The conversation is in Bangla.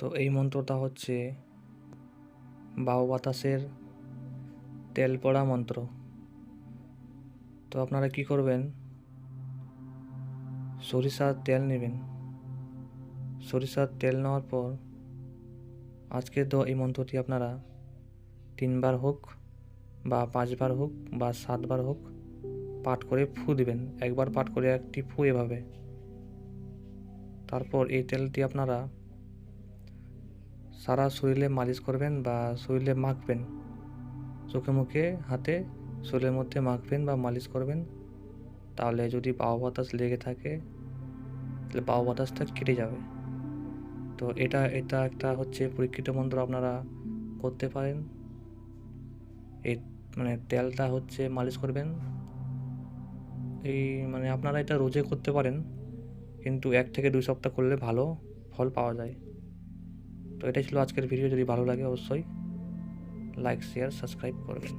তো এই মন্ত্রটা হচ্ছে বাউ বাতাসের তেল পড়া মন্ত্র। তো আপনারা কি করবেন? সরিষার তেল নেবেন। সরিষার তেল নেওয়ার পর আজকে তো এই মন্ত্রটি আপনারা তিনবার হোক বা পাঁচবার হোক বা সাতবার হোক পাঠ করে ফু দিবেন। একবার পাঠ করে একটি ফু এভাবে। তারপর এই তেলটি আপনারা সারা শরীরে মালিশ করবেন বা শরীরে মাখবেন। চোখে মুখে, হাতে শরীরের মধ্যে মাখবেন বা মালিশ করবেন। তাহলে যদি বাউ বাতাস লেগে থাকে, তাহলে বাউ বাতাসটা কেটে যাবে। তো এটা এটা একটা হচ্ছে পরীক্ষিত মন্ত্র আপনারা করতে পারেন। এই মানে তেলটা হচ্ছে মালিশ করবেন। এই মানে আপনারা এটা রোজে করতে পারেন। কিন্তু এক থেকে দুই সপ্তাহ করলে ভালো ফল পাওয়া যায়। তো এটাই ছিল আজকের ভিডিও। যদি ভালো লাগে অবশ্যই লাইক শেয়ার সাবস্ক্রাইব করবেন।